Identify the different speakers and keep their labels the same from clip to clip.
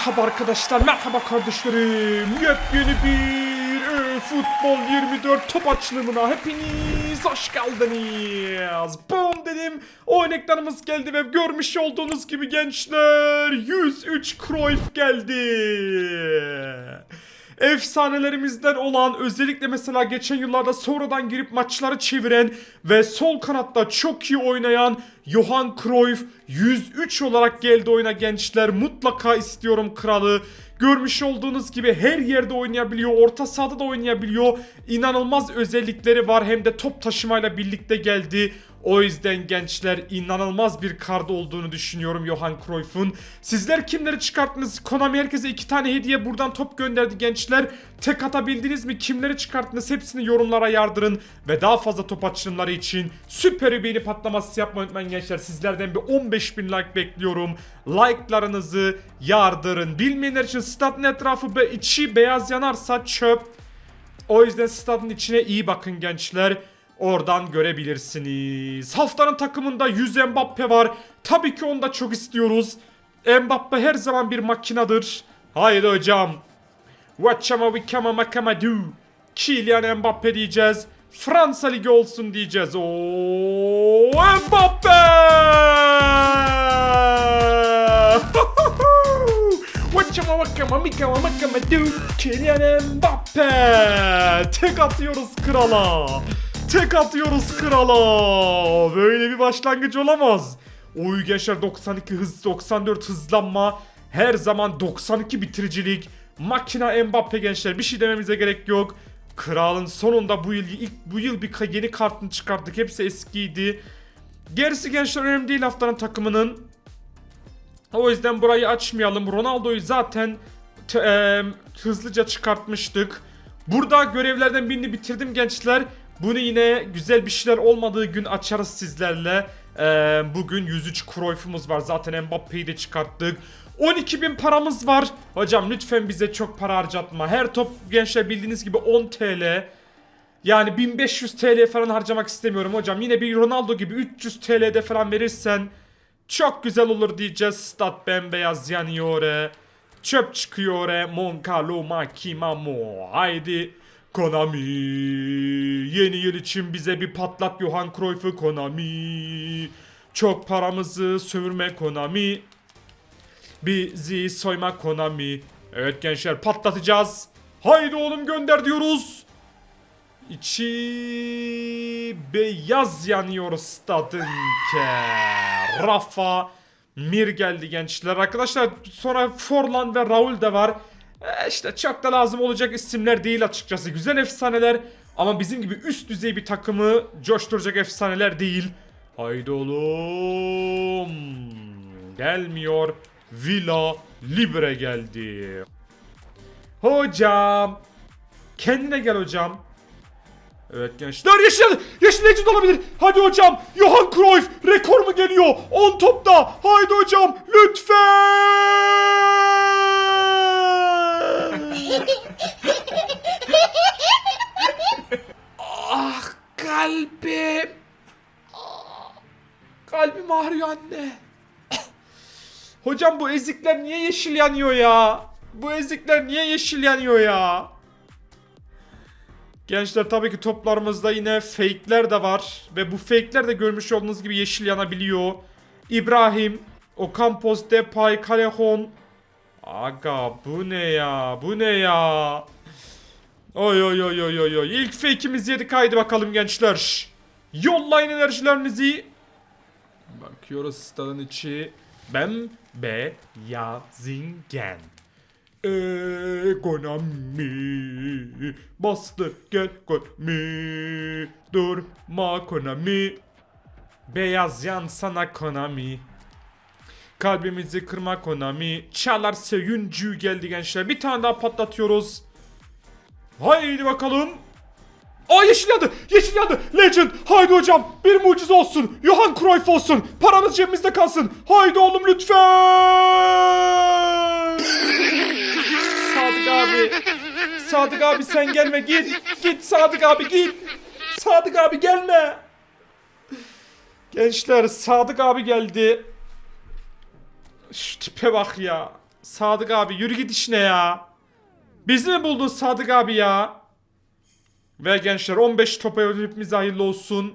Speaker 1: Merhaba arkadaşlar, merhaba kardeşlerim. Yepyeni bir e, Futbol 24 top açılımına hepiniz hoş geldiniz. Boom dedim. Oyun ekranımız geldi ve görmüş olduğunuz gibi gençler 103 Cruyff geldi. Efsanelerimizden olan özellikle mesela geçen yıllarda sonradan girip maçları çeviren ve sol kanatta çok iyi oynayan Johan Cruyff 103 olarak geldi oyuna gençler. Mutlaka istiyorum kralı. Görmüş olduğunuz gibi her yerde oynayabiliyor. Orta sahada da oynayabiliyor. İnanılmaz özellikleri var. Hem de top taşımayla birlikte geldi. O yüzden gençler inanılmaz bir kart olduğunu düşünüyorum Johan Cruyff'un. Sizler kimleri çıkarttınız? Konami herkese iki tane hediye buradan top gönderdi gençler. Tek atabildiniz mi? Kimleri çıkarttınız? Hepsini yorumlara yardırın. Ve daha fazla top açılımları için süper bir beğeni patlaması yapmayı unutmayın gençler. Sizlerden bir 15 bin like bekliyorum. Like'larınızı yardırın. Bilmeyenler için stadın etrafı ve içi beyaz yanarsa çöp. O yüzden stadın içine iyi bakın gençler. Oradan görebilirsiniz. Haftanın takımında 100 Mbappe var. Tabii ki onu da çok istiyoruz. Mbappe her zaman bir makinadır. Haydi hocam. Watchama wikama makama do. Kylian Mbappe diyeceğiz. Fransa Ligi olsun diyeceğiz. Oo Mbappe! Watchama wakama mikama makama. Kylian Mbappe! Tek atıyoruz krala. Tek atıyoruz krala. Böyle bir başlangıç olamaz. Oy gençler 92 hız 94 hızlanma. Her zaman 92 bitiricilik. Makina Mbappe gençler bir şey dememize gerek yok. Kralın sonunda bu yıl ilk bu yıl bir yeni kartını çıkarttık. Hepsi eskiydi. Gerisi gençler önemli değil haftanın takımının. O yüzden burayı açmayalım. Ronaldo'yu zaten e, hızlıca çıkartmıştık. Burada görevlerden birini bitirdim gençler. Bunu yine güzel bir şeyler olmadığı gün açarız sizlerle. E, bugün 103 Cruyff'umuz var. Zaten Mbappe'yi de çıkarttık. 12 bin paramız var. Hocam lütfen bize çok para harcatma. Her top gençler bildiğiniz gibi 10 TL. Yani 1500 TL falan harcamak istemiyorum hocam. Yine bir Ronaldo gibi 300 TL'de falan verirsen çok güzel olur diyeceğiz. Stat bembeyaz yanıyor. Çöp çıkıyor. Moncalo Makimamo. Haydi. Konami. Yeni yıl için bize bir patlat Johan Cruyff'u Konami. Çok paramızı sömürme Konami. Bizi soyma Konami. Evet gençler patlatacağız. Haydi oğlum gönder diyoruz. İçi beyaz yanıyor stadın ke. Rafa Mir geldi gençler. Arkadaşlar sonra Forlan ve Raul de var. E işte çok da lazım olacak isimler değil açıkçası. Güzel efsaneler ama bizim gibi üst düzey bir takımı coşturacak efsaneler değil. Haydi oğlum. Gelmiyor. Villa Libre geldi. Hocam. Kendine gel hocam. Evet gençler yeşil yeşil legend olabilir. Hadi hocam. Johan Cruyff rekor mu geliyor? 10 topta. Haydi hocam lütfen. Ah kalbim. Ah, Kalbim ağrıyor anne. Hocam bu ezikler niye yeşil yanıyor ya? Bu ezikler niye yeşil yanıyor ya? Gençler tabii ki toplarımızda yine fake'ler de var. Ve bu fake'ler de görmüş olduğunuz gibi yeşil yanabiliyor. İbrahim, Ocampos, Depay, Callejon. Aga bu ne ya? Bu ne ya? Oy oy oy oy oy oy. İlk fake'imizi yedik haydi bakalım gençler. Yollayın enerjilerinizi. Bakıyoruz stadın içi. Ben be ya zingen. Ekonomi bastı gel Konami durma Konami beyaz yan sana Konami kalbimizi kırma Konami çalar söyüncü geldi gençler bir tane daha patlatıyoruz haydi bakalım Aa yeşil yandı yeşil yandı legend haydi hocam bir mucize olsun Johan Cruyff olsun paramız cebimizde kalsın haydi oğlum lütfen Sadık abi. Sadık abi sen gelme git. Git Sadık abi git. Sadık abi gelme. Gençler Sadık abi geldi. Şu tipe bak ya. Sadık abi yürü git işine ya. Bizi mi buldun Sadık abi ya? Ve gençler 15 topa hepimize hayırlı olsun.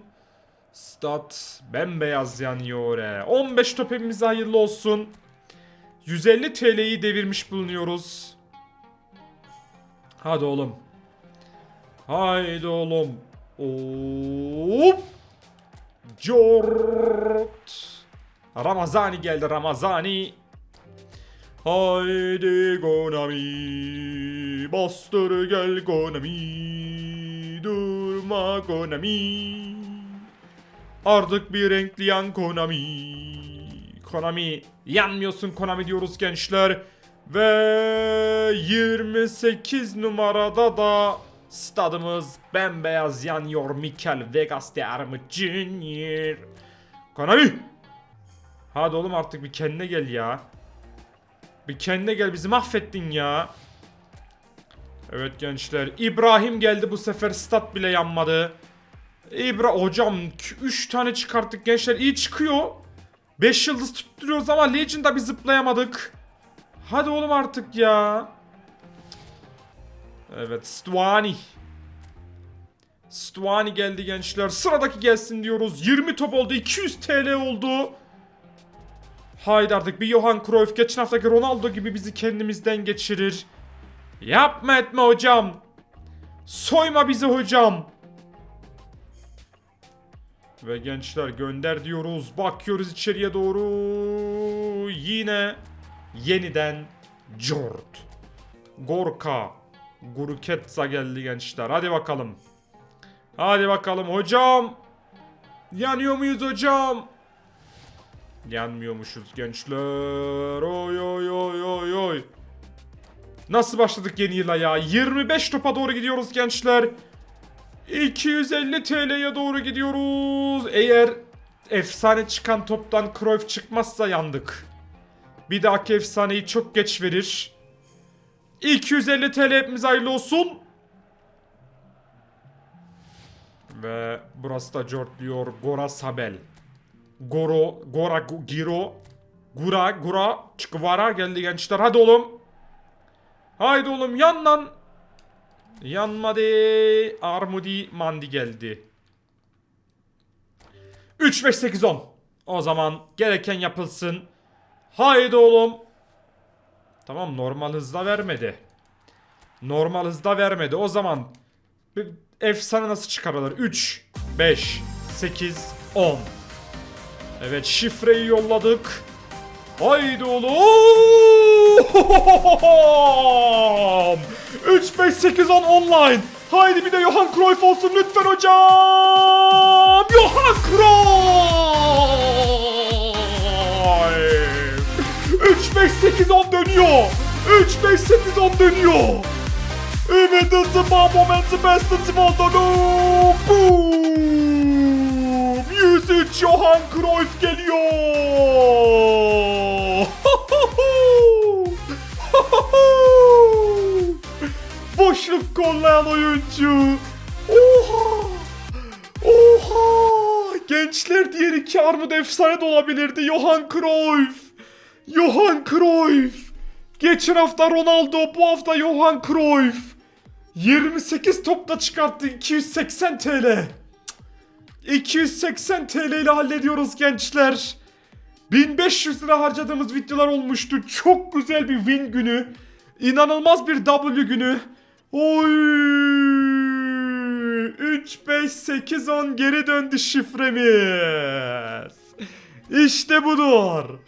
Speaker 1: Stat bembeyaz yanıyor. he. 15 top hepimize hayırlı olsun. 150 TL'yi devirmiş bulunuyoruz. Hadi oğlum. Haydi oğlum. Hop. Cort. Ramazani geldi Ramazani. Haydi Konami. Bastır gel Konami. Durma Konami. Artık bir renkli yan Konami. Konami. Yanmıyorsun Konami diyoruz gençler. Ve 28 numarada da stadımız bembeyaz yanıyor. Mikel Vegas de Armut Junior. Konami. Hadi oğlum artık bir kendine gel ya. Bir kendine gel bizi mahvettin ya. Evet gençler. İbrahim geldi bu sefer stat bile yanmadı. İbra hocam 3 tane çıkarttık gençler iyi çıkıyor. 5 yıldız tutturuyoruz ama Legend'da bir zıplayamadık. Hadi oğlum artık ya. Evet Stuani. Stuani geldi gençler. Sıradaki gelsin diyoruz. 20 top oldu. 200 TL oldu. Haydi artık bir Johan Cruyff geçen haftaki Ronaldo gibi bizi kendimizden geçirir. Yapma etme hocam. Soyma bizi hocam. Ve gençler gönder diyoruz. Bakıyoruz içeriye doğru. Yine yeniden Jort. Gorka. Guruketsa geldi gençler. Hadi bakalım. Hadi bakalım hocam. Yanıyor muyuz hocam? Yanmıyormuşuz gençler. Oy oy oy oy oy. Nasıl başladık yeni yıla ya? 25 topa doğru gidiyoruz gençler. 250 TL'ye doğru gidiyoruz. Eğer efsane çıkan toptan Cruyff çıkmazsa yandık. Bir dahaki efsaneyi çok geç verir. 250 TL hepimiz hayırlı olsun. Ve burası da Jort diyor. Gora Sabel. Goro, Gora, Giro, Gura, Gura, Çıkıvara geldi gençler. Hadi oğlum. Haydi oğlum yan lan. Yanmadı. Armudi Mandi geldi. 3 5 8 10. O zaman gereken yapılsın. Haydi oğlum. Tamam normal hızda vermedi. Normal hızda vermedi. O zaman efsane nasıl çıkarılır? 3 5 8 10. Evet şifreyi yolladık. Haydi oğlum. 3 5 8 10 online. Haydi bir de Johan Cruyff olsun lütfen hocam. Johan Cruyff. 3 5 8 10 dönüyor. 3 5 8 10 dönüyor. Evet ısınma momenti best ısınma Boom. 103 Johan Cruyff geliyor. Boşluk kollayan oyuncu. Oha. Oha. Gençler diğer iki armut efsane de olabilirdi. Johan Cruyff. Johan Cruyff. Geçen hafta Ronaldo, bu hafta Johan Cruyff. 28 topla çıkarttı 280 TL. 280 TL ile hallediyoruz gençler. 1500 lira harcadığımız videolar olmuştu. Çok güzel bir win günü. İnanılmaz bir W günü. Oy! 3 5 8 10 geri döndü şifremiz. İşte budur.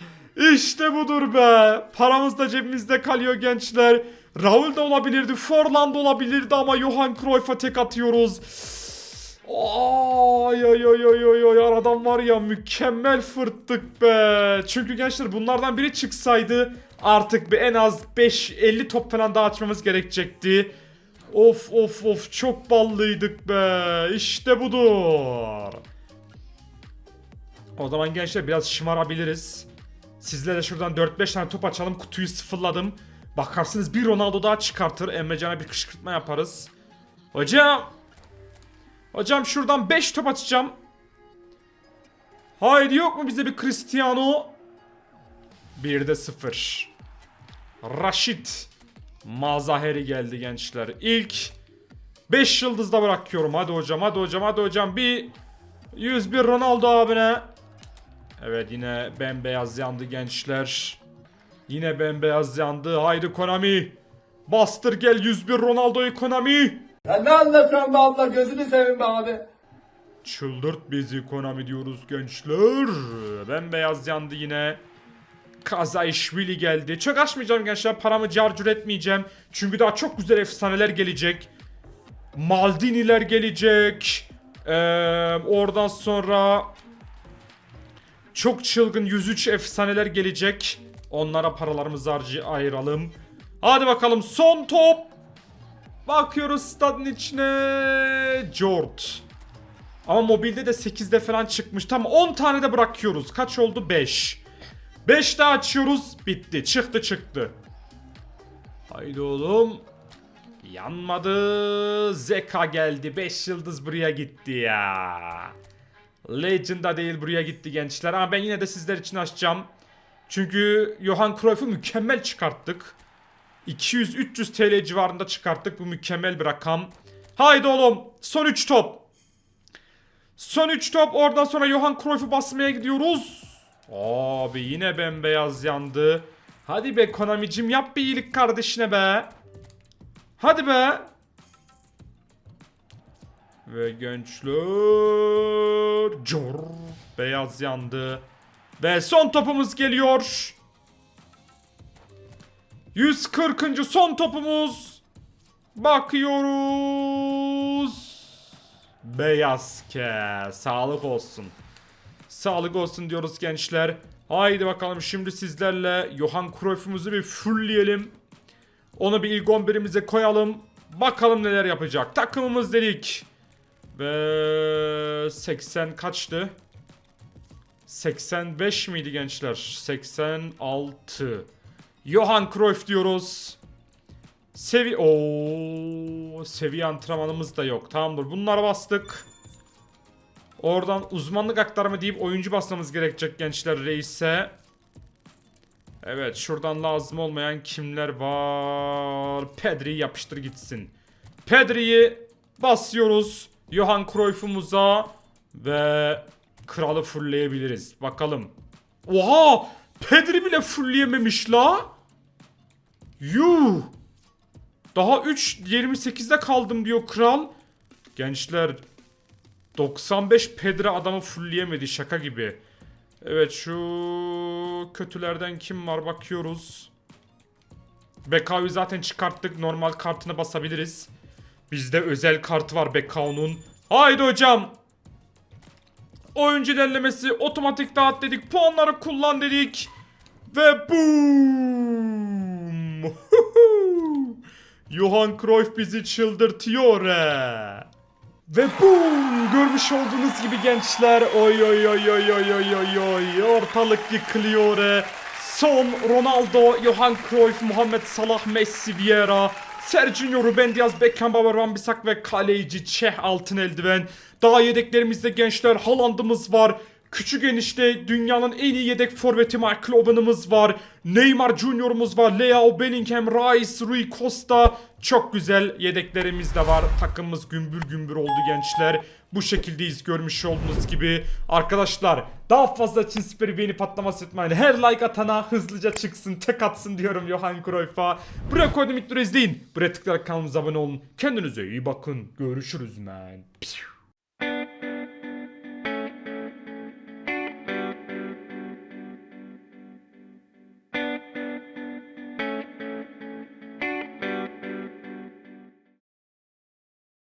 Speaker 1: İşte budur be. Paramız da cebimizde kalıyor gençler. Raul da olabilirdi, Forlan da olabilirdi ama Johan Cruyff'a tek atıyoruz. Ay ay ay ay ay ay aradan var ya mükemmel fırttık be. Çünkü gençler bunlardan biri çıksaydı artık bir en az 5-50 top falan daha açmamız gerekecekti. Of of of çok ballıydık be. İşte budur. O zaman gençler biraz şımarabiliriz. Sizlere şuradan 4-5 tane top açalım. Kutuyu sıfırladım. Bakarsınız bir Ronaldo daha çıkartır. Emrecan'a bir kışkırtma yaparız. Hocam. Hocam şuradan 5 top atacağım. Haydi yok mu bize bir Cristiano? Bir de 0. Raşit Mazaheri geldi gençler. İlk 5 yıldızda bırakıyorum. Hadi hocam hadi hocam hadi hocam. Bir 101 Ronaldo abine. Evet yine bembeyaz yandı gençler. Yine bembeyaz yandı. Haydi Konami. Bastır gel 101 Ronaldo'yu Konami.
Speaker 2: Ya ne anlatıyorsun be abla gözünü seveyim be abi.
Speaker 1: Çıldırt bizi Konami diyoruz gençler. Bembeyaz yandı yine. Kazayşvili geldi. Çok açmayacağım gençler. Paramı carcur etmeyeceğim. Çünkü daha çok güzel efsaneler gelecek. Maldiniler gelecek. Ee, oradan sonra çok çılgın 103 efsaneler gelecek. Onlara paralarımızı harcı ayıralım. Hadi bakalım son top. Bakıyoruz stadın içine. Jort. Ama mobilde de 8'de falan çıkmış. Tamam 10 tane de bırakıyoruz. Kaç oldu? 5. 5 daha açıyoruz. Bitti. Çıktı çıktı. Haydi oğlum. Yanmadı. Zeka geldi. 5 yıldız buraya gitti ya. Legend'a değil buraya gitti gençler. Ama ben yine de sizler için açacağım. Çünkü Johan Cruyff'u mükemmel çıkarttık. 200-300 TL civarında çıkarttık. Bu mükemmel bir rakam. Haydi oğlum. Son 3 top. Son 3 top. Oradan sonra Johan Cruyff'u basmaya gidiyoruz. Abi yine bembeyaz yandı. Hadi be Konami'cim yap bir iyilik kardeşine be. Hadi be. Ve gençler. Cor. Beyaz yandı. Ve son topumuz geliyor. 140. son topumuz. Bakıyoruz. Beyaz ke. Sağlık olsun. Sağlık olsun diyoruz gençler. Haydi bakalım şimdi sizlerle Johan Cruyff'umuzu bir fullleyelim. Onu bir ilk 11'imize koyalım. Bakalım neler yapacak. Takımımız dedik. Ve 80 kaçtı? 85 miydi gençler? 86. Johan Cruyff diyoruz. Sevi o seviye antrenmanımız da yok. Tamamdır. Bunları bastık. Oradan uzmanlık aktarımı deyip oyuncu basmamız gerekecek gençler reise. Evet şuradan lazım olmayan kimler var? Pedri'yi yapıştır gitsin. Pedri'yi basıyoruz. Johan Cruyff'umuza ve kralı fullleyebiliriz. Bakalım. Oha! Pedri bile fullleyememiş la. Yuh! Daha 3 28'de kaldım diyor kral. Gençler 95 Pedri adamı fullleyemedi şaka gibi. Evet şu kötülerden kim var bakıyoruz. Bekao'yu zaten çıkarttık. Normal kartına basabiliriz. Bizde özel kartı var Bekao'nun. Haydi hocam. Oyuncu ilerlemesi otomatik dağıt dedik. Puanları kullan dedik. Ve boom. Johan Cruyff bizi çıldırtıyor. Ve boom! Görmüş olduğunuz gibi gençler. Oy oy oy oy oy oy oy oy. Ortalık yıkılıyor. Son Ronaldo, Johan Cruyff, Muhammed Salah, Messi, Vieira, Sergio Ruben Diaz, Beckenbauer, Van Bissak ve kaleci Çeh altın eldiven. Daha yedeklerimizde gençler Haaland'ımız var. Küçük enişte dünyanın en iyi yedek forveti Michael Owen'ımız var. Neymar Junior'umuz var. Leo Bellingham, Rice, Rui Costa. Çok güzel yedeklerimiz de var. Takımımız gümbür gümbür oldu gençler. Bu şekildeyiz görmüş olduğunuz gibi. Arkadaşlar daha fazla için süper beğeni patlaması etmeyin. Her like atana hızlıca çıksın tek atsın diyorum Johan Cruyff'a. Buraya koydum ilk izleyin. Buraya tıklayarak kanalımıza abone olun. Kendinize iyi bakın. Görüşürüz man. Piu.